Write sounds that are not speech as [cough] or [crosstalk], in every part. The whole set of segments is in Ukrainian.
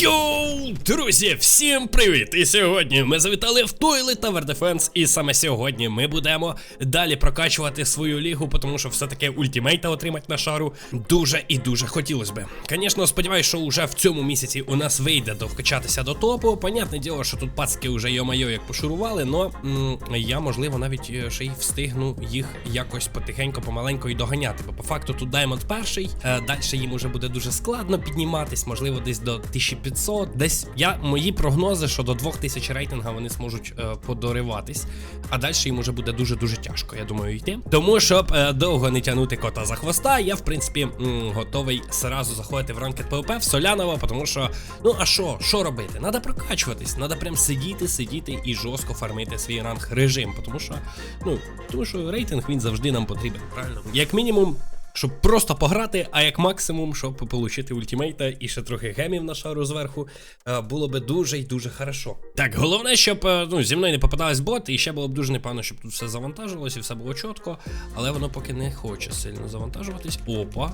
Йоу, друзі, всім привіт! І сьогодні ми завітали в Toilet Tower Defense, і саме сьогодні ми будемо далі прокачувати свою лігу, тому що все-таки ультимейта отримати на шару дуже і дуже хотілося би. Звісно, сподіваюся, що вже в цьому місяці у нас вийде довкачатися до топу. Понятне діло, що тут пацки вже йо-майо як пошурували, но м я, можливо, навіть е, ще й встигну їх якось потихеньку, помаленьку і доганяти. Бо по факту тут Даймонд перший, е, далі їм уже буде дуже складно підніматись, можливо, десь до 1500. Десь я мої прогнози, що до 2000 рейтинга вони зможуть е, подориватись, а далі їм уже буде дуже дуже тяжко. Я думаю, йти. Тому щоб е, довго не тягнути кота за хвоста, я в принципі м, готовий зразу заходити в ранкет ПВП в Солянова, тому що ну а що, що робити? Надо прокачуватись, треба прям сидіти, сидіти і жорстко фармити свій ранг режим, тому що ну тому що рейтинг він завжди нам потрібен. Правильно, як мінімум щоб просто пограти, а як максимум, щоб отримати ультимейта і ще трохи гемів на шару зверху, е, було би дуже і дуже хорошо. Так, головне, щоб е, ну, зі мною не попадались бот, і ще було б дуже непевно, щоб тут все завантажилось і все було чітко, але воно поки не хоче сильно завантажуватись. Опа,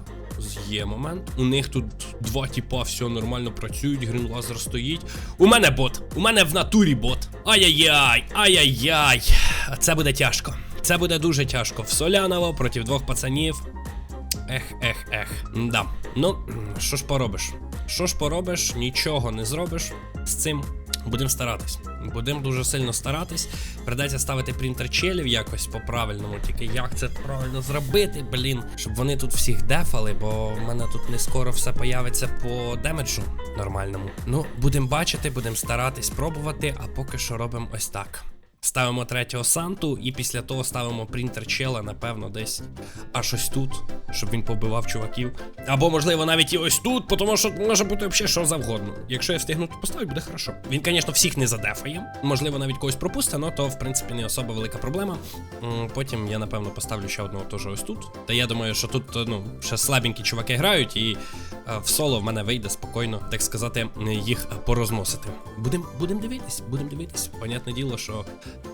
є момент. У них тут два тіпа, все нормально працюють, грінлазер стоїть. У мене бот, у мене в натурі бот. Ай-яй-яй, ай-яй-яй. Це буде тяжко. Це буде дуже тяжко. В Соляново проти двох пацанів. Ех, ех, ех. Да. Ну, що ж поробиш? Що ж поробиш, нічого не зробиш з цим. Будемо старатись. Будемо дуже сильно старатись. Придеться ставити принтер челів якось по-правильному. Тільки як це правильно зробити, блін, щоб вони тут всіх дефали, бо в мене тут не скоро все появиться по демеджу нормальному. Ну, будемо бачити, будемо старатись пробувати, а поки що робимо ось так. Ставимо третього Санту, і після того ставимо принтер чела, напевно, десь аж ось тут, щоб він побивав чуваків. Або, можливо, навіть і ось тут, тому що може бути взагалі що завгодно. Якщо я встигну тут поставити, буде хорошо. Він, звісно, всіх не задефає. Можливо, навіть когось пропустить, але то, в принципі, не особа велика проблема. Потім я, напевно, поставлю ще одного теж ось тут. Та я думаю, що тут ну, ще слабенькі чуваки грають, і в соло в мене вийде спокійно, так сказати, їх порозносити. Будемо будем дивитись, будемо дивитись. Понятне діло, що.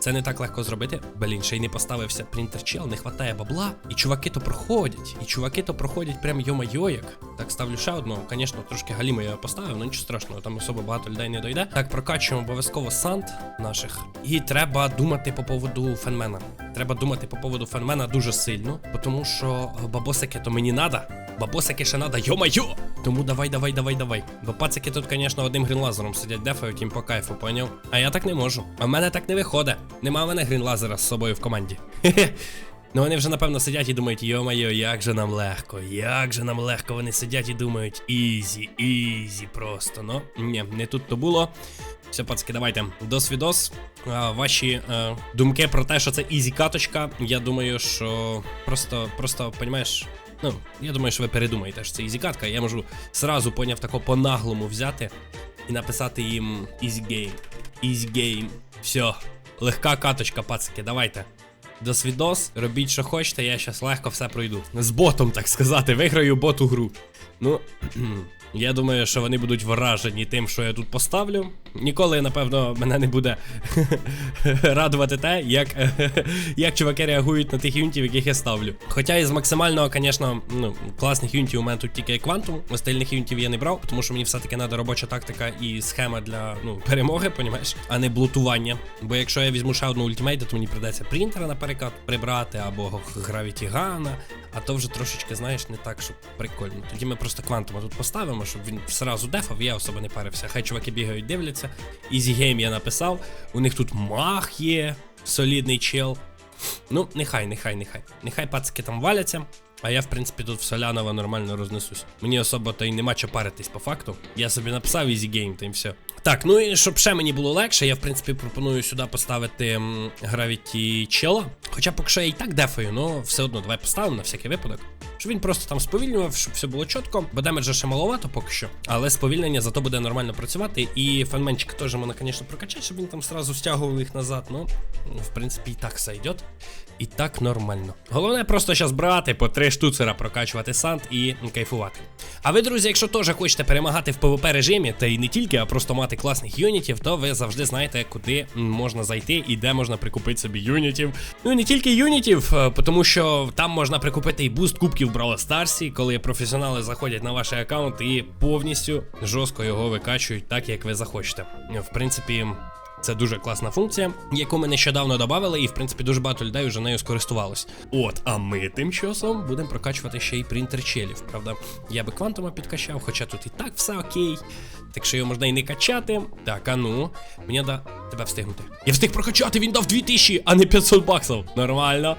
Це не так легко зробити. Блін, ще й не поставився принтер чел, не хватає бабла. І чуваки то проходять. І чуваки то проходять прям йо-майо як. Так, ставлю ще одного. Звісно, трошки галімо я поставив, але нічого страшного, там особо багато людей не дойде. Так, прокачуємо обов'язково сант наших. І треба думати по поводу фенмена. Треба думати по поводу фенмена дуже сильно, тому що бабосики то мені надо. Бабосики ще надо, йо-майо! Тому давай, давай, давай, давай. Бо пацики тут, звісно, одним грінлазером сидять, дефають їм по кайфу, поняв? А я так не можу. А в мене так не виходить. Нема в мене грінлазера з собою в команді. Хе-хе. [laughs] Ну вони вже напевно сидять і думають, йо-майо, як же нам легко, як же нам легко. Вони сидять і думають, ізі, ізі просто. Ну, ні, не тут то було. Все, пацки, давайте. Досвідос. Ваші а, думки про те, що це ізі каточка. Я думаю, що просто, просто, понімаєш. Ну, я думаю, що ви передумаєте, що це ізі катка. Я можу сразу поняв тако по-наглому взяти і написати їм Easy Game. Easy Game. Все. Легка каточка, пацики, давайте. Досвідос, робіть, що хочете, я щас легко все пройду. З ботом, так сказати, виграю боту гру. Ну, [clears throat] я думаю, що вони будуть вражені тим, що я тут поставлю. Ніколи, напевно, мене не буде [laughs] радувати те, як [laughs] як чуваки реагують на тих юнітів, яких я ставлю. Хоча із максимального, звісно, ну, класних юнітів у мене тут тільки квантум, остальних юнітів я не брав, тому що мені все-таки треба робоча тактика і схема для ну, перемоги, понімаєш, а не блутування. Бо якщо я візьму ще одну ультимейт, то мені придеться принтера, наприклад, прибрати, або гравіті гана, а то вже трошечки, знаєш, не так, щоб прикольно. Тоді ми просто квантума тут поставимо, щоб він сразу дефав, я особо не парився. Хай чуваки бігають, дивляться. Easy Game я написав. У них тут мах є, солідний чел. Ну, нехай, нехай, нехай. Нехай пацики там валяться. А я, в принципі, тут в Солянова нормально рознесусь. Мені особо то й нема чого паритись по факту. Я собі написав Easy Game, та й все. Так, ну і щоб ще мені було легше, я в принципі пропоную сюди поставити гравіті чела. Хоча поки що я і так дефаю, але все одно давай поставимо на всякий випадок. Щоб він просто там сповільнював, щоб все було чітко. Бо демеджа ще маловато поки що. Але сповільнення зато буде нормально працювати. І фенменчик теж можна, звісно, прокачати, щоб він там сразу стягував їх назад. Ну, в принципі, і так все йде. І так нормально. Головне просто зараз брати по три штуцера, прокачувати сант і кайфувати. А ви, друзі, якщо теж хочете перемагати в ПВП режимі, та й не тільки, а просто мати класних юнітів, то ви завжди знаєте, куди можна зайти і де можна прикупити собі юнітів. Ну і не тільки юнітів, тому що там можна прикупити і буст кубків в Brawl Stars, коли професіонали заходять на ваш аккаунт і повністю жорстко його викачують так, як ви захочете. В принципі. Це дуже класна функція, яку ми нещодавно додавали, і в принципі дуже багато людей вже нею скористувалось. От, а ми тим часом будемо прокачувати ще й принтер челів. Правда, я би квантума підкачав, хоча тут і так все окей. Так що його можна і не качати. Так, а ну, мені да тебе встигнути. Я встиг прокачати, він дав 2000, а не 500 баксів. Нормально.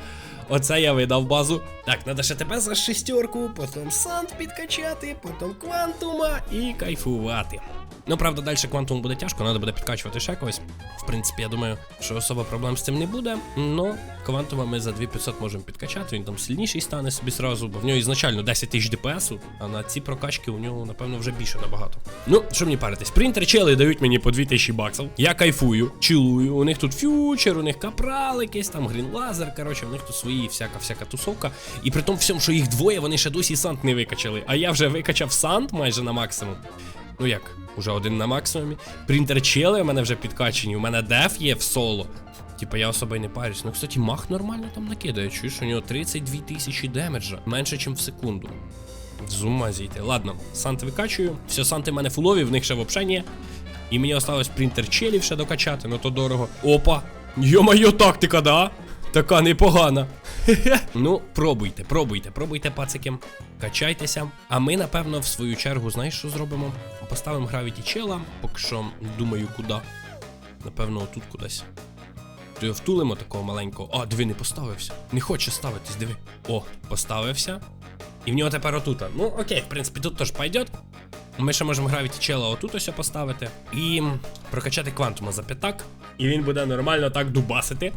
Оце я видав базу. Так, треба ще тебе за шестерку, потім сант підкачати, потім квантума і кайфувати. Ну, правда, далі квантум буде тяжко, треба буде підкачувати ще когось. В принципі, я думаю, що особо проблем з цим не буде. Но квантума ми за 2500 можемо підкачати, він там сильніший стане собі сразу, бо в нього ізначально 10 тисяч ДПС, а на ці прокачки у нього, напевно, вже більше набагато. Ну, що мені паритись? Принтер чели дають мені по 2000 баксів. Я кайфую, чилую. У них тут фьючер, у них капрал якийсь там, грінлазер. Коротше, у них тут свої всяка-всяка тусовка. І при тому всьому, що їх двоє, вони ще досі сант не викачали. А я вже викачав сант майже на максимум. Ну як, уже один на максимумі. Принтер чели у мене вже підкачені, у мене деф є в соло. Типа я особо й не парюсь. Ну, кстати, мах нормально там накидає. Чуєш, у нього 32 тисячі демеджа, менше, ніж в секунду. З ума зійти. Ладно, санти викачую. Все, санти в мене фулові, в них ще взагалі ні. І мені осталось принтер челів ще докачати, ну то дорого. Опа! Йо-моє, тактика, да? Така непогана. [laughs] ну, пробуйте, пробуйте, пробуйте, пацики. Качайтеся. А ми, напевно, в свою чергу, знаєш, що зробимо? Поставимо гравіті чела, поки що думаю, куди. Напевно, отут кудись. То його втулимо такого маленького. А, диви, не поставився. Не хоче ставитись, диви. О, поставився. І в нього тепер отут. Ну, окей, в принципі, тут теж пойдет. Ми ще можемо гравіті чела отут ось поставити. І прокачати квантума за п'ятак. І він буде нормально так дубасити.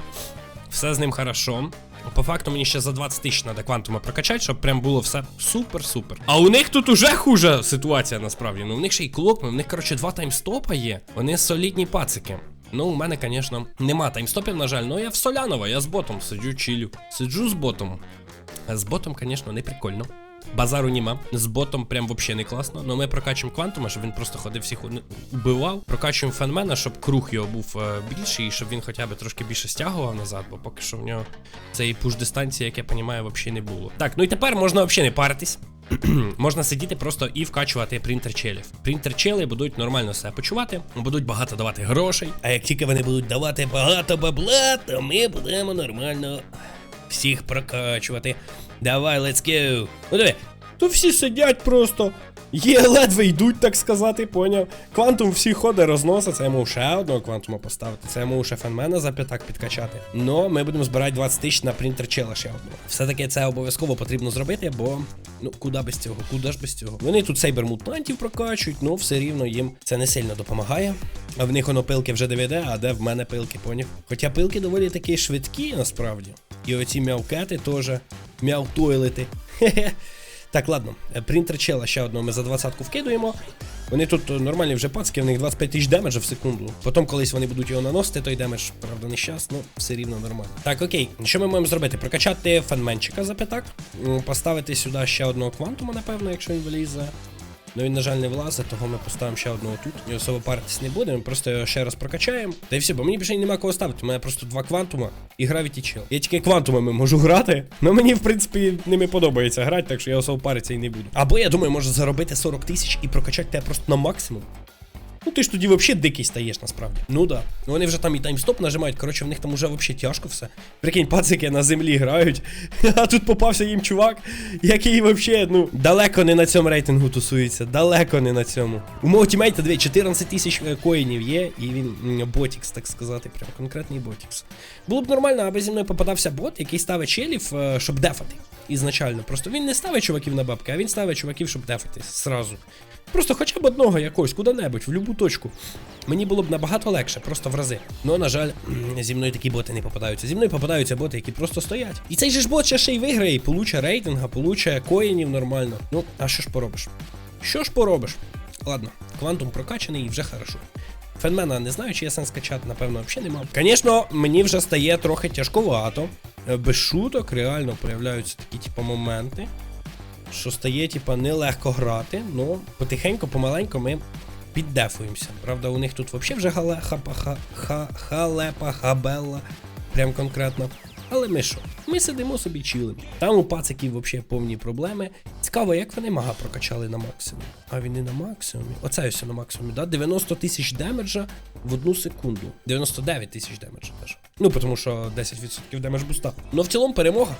Все з ним хорошо. По факту мені ще за 20 тисяч треба квантума прокачати, щоб прям було все супер-супер. А у них тут уже хуже ситуація насправді. Ну, у них ще й клопми, у них, коротше, два таймстопа є. Вони солідні пацики. Ну, у мене, звісно, нема таймстопів, на жаль, але я в Солянова, я з ботом сиджу, чилю. Сиджу з ботом. З ботом, звісно, не прикольно. Базару нема. З ботом прям вообще не класно. Но ми прокачуємо квантума, щоб він просто ходив всіх убивав. Прокачуємо фенмена, щоб круг його був е, більший, і щоб він хоча б трошки більше стягував назад, бо поки що в нього цієї пуш дистанції, як я розумію, взагалі не було. Так, ну і тепер можна взагалі не паритись. [clears throat] Можна сидіти просто і вкачувати принтер челів. Принтер чели будуть нормально себе почувати, будуть багато давати грошей. А як тільки вони будуть давати багато бабла, то ми будемо нормально всіх прокачувати. Давай, let's go. Ну диви, тут всі сидять просто. Є ледве йдуть, так сказати, поняв. Квантум всі ходи розносить, це можу ще одного квантума поставити, це можу ще фенмена за п'ятак підкачати. Но ми будемо збирати 20 тисяч на принтер чела ще одного. Все-таки це обов'язково потрібно зробити, бо ну куди без цього, куди ж без цього. Вони тут сейбер мутантів прокачують, ну все рівно їм це не сильно допомагає. А в них воно пилки вже DVD, а де в мене пилки, поняв? Хоча пилки доволі такі швидкі насправді. І оці м'явкети теж м'явтойлити. Так, ладно, Е, принтер чела ще одного ми за двадцятку вкидуємо. Вони тут е, нормальні вже пацки, в них 25 тисяч демеджа в секунду. Потім колись вони будуть його наносити, той демедж, правда, не щас, ну все рівно нормально. Так, окей, що ми маємо зробити? Прокачати фанменчика за п'ятак, поставити сюди ще одного квантума, напевно, якщо він влізе. Ну він, на жаль, не влазить, того ми поставимо ще одного тут. І особо паритись не будемо, просто його ще раз прокачаємо. Та й все, бо мені більше нема кого ставити. У мене просто два квантума і гравіті чел. Я тільки квантумами можу грати. Ну мені, в принципі, ними подобається грати, так що я особо паритися і не буду. Або я думаю, можу заробити 40 тисяч і прокачати тебе просто на максимум. Ну ти ж тоді взагалі дикий стаєш насправді. Ну да. Ну вони вже там і таймстоп нажимають. Коротше, в них там уже взагалі тяжко все. Прикинь, пацики на землі грають. [laughs] А тут попався їм чувак, який взагалі, ну, далеко не на цьому рейтингу тусується. Далеко не на цьому. У мого тімейта, дві 14 тисяч е, коїнів є, і він ботікс, так сказати, прям конкретний ботікс. Було б нормально, аби зі мною попадався бот, який ставить челів, е, щоб дефати. Ізначально. Просто він не ставить чуваків на бабки, а він ставить чуваків, щоб дефати зразу. Просто хоча б одного якогось, куди-небудь, в любу точку. Мені було б набагато легше, просто в рази. Ну, на жаль, зі мною такі боти не попадаються. Зі мною попадаються боти, які просто стоять. І цей же ж бот ще ще й виграє, і получе рейтинга, получе коїнів нормально. Ну, а що ж поробиш? Що ж поробиш? Ладно, квантум прокачаний і вже хорошо. Фенмена не знаю, чи я сенс качати, напевно, взагалі нема. Звісно, мені вже стає трохи тяжковато. Без шуток реально появляються такі, типу, моменти що стає, типа, нелегко грати, ну потихеньку, помаленьку ми піддефуємося. Правда, у них тут взагалі вже гале, хапа, ха, ха, халепа, хабелла. Прям конкретно. Але ми що? Ми сидимо собі чилимо. Там у пациків взагалі повні проблеми. Цікаво, як вони мага прокачали на максимум. А він і на максимумі. Оце ось на максимумі, да? 90 тисяч демеджа в одну секунду. 99 тисяч демеджа теж. Ну, тому що 10% демедж буста. Ну в цілому перемога.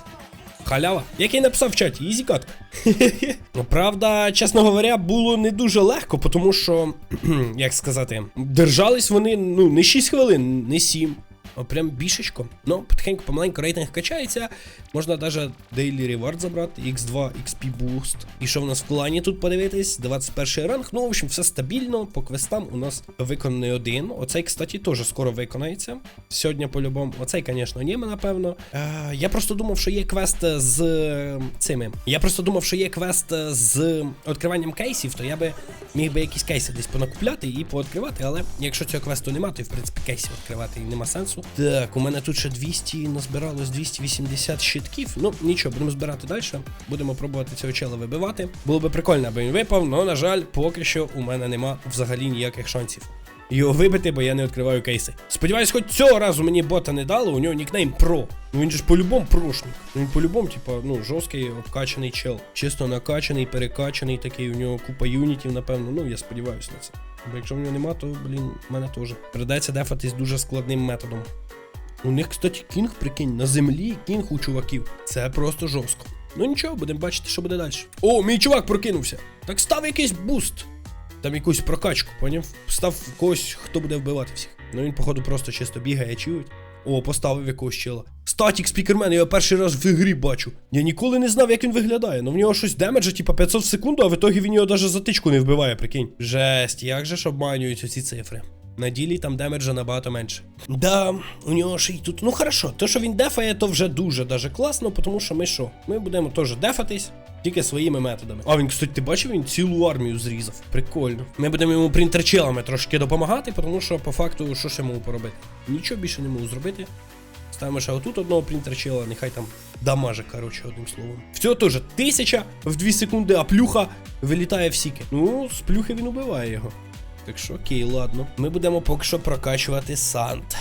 Халява. Як я й написав в чаті, ізі катка. [laughs] Правда, чесно говоря, було не дуже легко, тому що, [clears throat] як сказати, держались вони ну, не 6 хвилин, не 7. Прям бішечко. Ну, потихеньку помаленьку рейтинг качається. Можна навіть Daily Reward забрати, X2, XP Boost. І що в нас в клані тут подивитись? 21 ранг. Ну, в общем, все стабільно. По квестам у нас виконаний один. Оцей, кстати, теж скоро виконається. Сьогодні по-любому. Оцей, звісно, ні, напевно. Е, я просто думав, що є квест з цими. Я просто думав, що є квест з відкриванням кейсів, то я би міг би якісь кейси десь понакупляти і пооткривати, але якщо цього квесту немає, то і в принципі кейсів відкривати і нема сенсу. Так, у мене тут ще 200 назбиралось 280 щитків. Ну нічого, будемо збирати далі. Будемо пробувати цього чела вибивати. Було би прикольно, аби він випав, але на жаль, поки що у мене нема взагалі ніяких шансів. Його вибити, бо я не відкриваю кейси. Сподіваюсь, хоч цього разу мені бота не дало, у нього нікнейм Про. Ну він же ж по-любому прошник. Ну він по-любому, типа, ну, жорсткий обкачаний чел. Чисто накачаний, перекачаний такий, у нього купа юнітів, напевно. Ну, я сподіваюся на це. Бо якщо в нього нема, то, блін, в мене теж. Придеться дефатись дуже складним методом. У них, кстати, кінг, прикинь, на землі кінг у чуваків. Це просто жорстко. Ну нічого, будемо бачити, що буде далі. О, мій чувак прокинувся. Так став якийсь буст. Там якусь прокачку, поняв? Став когось, хто буде вбивати всіх. Ну він, походу, просто чисто бігає, чують. О, поставив якогось чела. Статік спікермен, я перший раз в ігрі бачу. Я ніколи не знав, як він виглядає. Ну в нього щось демеджа, типа 500 в секунду, а в ітогі він його навіть затичку не вбиває, прикинь. Жесть, як же ж обманюють ці цифри. На ділі там демеджа набагато менше. Да, у нього ще й тут. Ну хорошо, то, що він дефає, то вже дуже даже класно, тому що ми що? Ми будемо теж дефатись. Тільки своїми методами. А він, кстати, ти бачив, він цілу армію зрізав. Прикольно. Ми будемо йому принтерчелами трошки допомагати, тому що по факту, що ще можу поробити? Нічого більше не можу зробити. Ставимо ще отут одного принтерчела, нехай там дамаже, коротше, одним словом. Всього теж тисяча в 2 секунди, а плюха вилітає в сіки. Ну, з плюхи він убиває його. Так що окей, ладно. Ми будемо поки що прокачувати сант.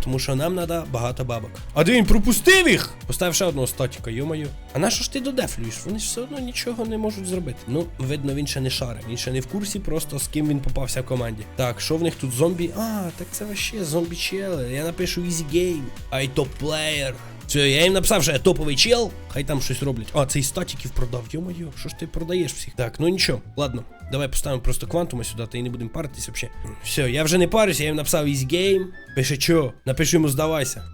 Тому що нам треба багато бабок. А де він пропустив їх? Поставив ще одного статіка, йомаю. А на що ж ти додефлюєш? Вони ж все одно нічого не можуть зробити. Ну, видно, він ще не шарить. Він ще не в курсі, просто з ким він попався в команді. Так, що в них тут зомбі? А, так це вообще зомбі чели. Я напишу easy game. I top player. Все, я їм написав, що я топовий чел, хай там щось роблять. А, цей статіків продав. Йо-моє, що ж ти продаєш всіх? Так, ну нічого, ладно. Давай поставимо просто квантума сюди, та й не будемо паритись взагалі. Все, я вже не парюсь, я їм написав easy game. Пише, що? Напишу йому здавайся.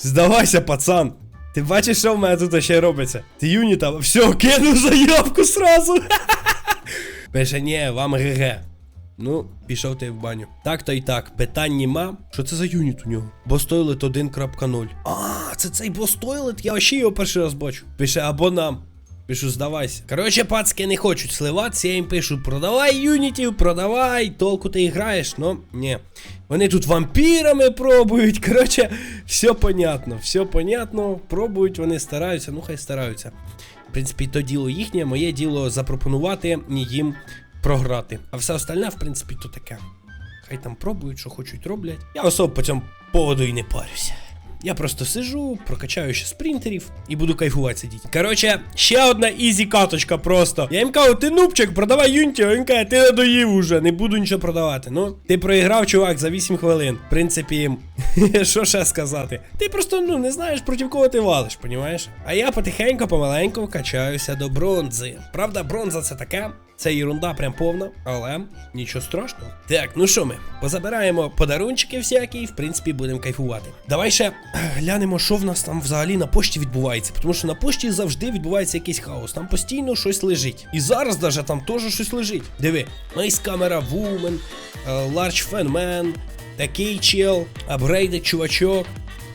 здавайся, [laughs] пацан. Ти бачиш, що в мене тут ще робиться? Ти юніта, все, кинув заявку сразу. [laughs] Пише, ні, вам ГГ. Ну, пішов ти в баню. Так то і так, питань нема. Що це за юніт у нього? Бостойлет 1.0. А, це цей бостойлет? Я ще його перший раз бачу. Пише або нам. Пишу, здавайся. Коротше, пацки не хочуть сливатися, я їм пишу, продавай юнітів, продавай, толку ти граєш, ну, ні. Вони тут вампірами пробують. Коротше, все понятно, все понятно. Пробують, вони стараються, ну хай стараються. В принципі, то діло їхнє, моє діло запропонувати їм програти. А все остальне, в принципі, то таке. Хай там пробують, що хочуть роблять. Я особо по цьому поводу і не парюся. Я просто сижу, прокачаю ще спринтерів і буду кайфувати сидіти. Коротше, ще одна ізі каточка просто. Я їм кажу, ти нубчик, продавай юнті, він каже, ти не доїв уже, не буду нічого продавати. Ну, ти проіграв, чувак, за 8 хвилин. В принципі, [laughs] що ще сказати? Ти просто ну не знаєш, проти кого ти валиш, понімаєш? А я потихеньку, помаленьку качаюся до бронзи. Правда, бронза це таке. Це ерунда прям повна, але нічого страшного. Так, ну що ми? Позабираємо подарунчики всякі, і в принципі будемо кайфувати. Давай ще [clears throat] глянемо, що в нас там взагалі на пошті відбувається. Тому що на пошті завжди відбувається якийсь хаос. Там постійно щось лежить. І зараз даже там теж щось лежить. Диви, Mace Camera Woman, е, Large Fan Man, такий чел, апгрейдед чувачок.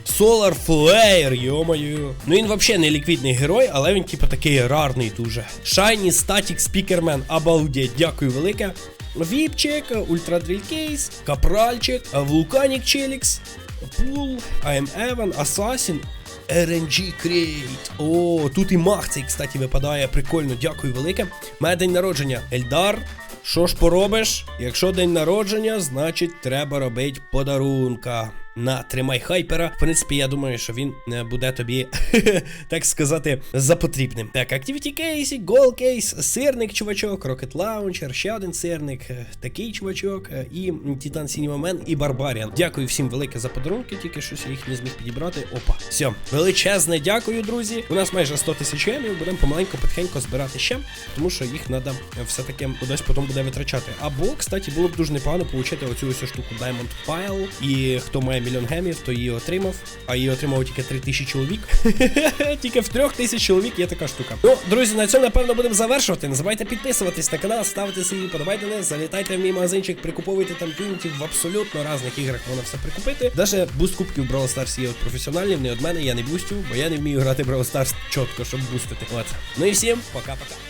Solar Flare, йо-моє. Ну він взагалі не ліквідний герой, але він типу такий рарний дуже. Shiny Static Speakerman, обалдеть, дякую велике. Віпчик, Drill Капральчик, Вулканік Челікс, Пул, I'm Evan, Assassin, RNG Crate. О, тут і мах цей, кстати, випадає. Прикольно, дякую велике. Мене день народження. Ельдар. Що ж поробиш? Якщо день народження, значить треба робити подарунка. На тримай хайпера. В принципі, я думаю, що він е, буде тобі, [laughs] так сказати, за потрібним. Так, Activity Case, Goal Case, сирник, чувачок, Rocket Launcher, ще один сирник, е, такий чувачок, е, і Титан Сінімамен, і Барбаріан. Дякую всім велике за подарунки, тільки щось я їх не зміг підібрати. Опа, все, величезне дякую, друзі. У нас майже 100 тисяч гемів, будемо помаленьку потихеньку збирати ще, тому що їх треба все-таки кудись потім буде витрачати. Або, кстати, було б дуже непогано отримати оцю ось штуку Diamond Pile. І хто має мільйон гемів, то її отримав. А її отримав тільки 3 тисячі чоловік. [laughs] тільки в трьох тисяч чоловік є така штука. Ну, друзі, на цьому напевно будемо завершувати. Не забувайте підписуватись на канал, ставити свої подобайдени, залітайте в мій магазинчик, прикуповуйте там тюнітів в абсолютно різних іграх. Можна все прикупити. Даже буст кубків Brawl Stars є от професіоналів, не від мене, я не бустю, бо я не вмію грати Brawl Stars чітко, щоб бустити. От. Ну і всім, пока-пока.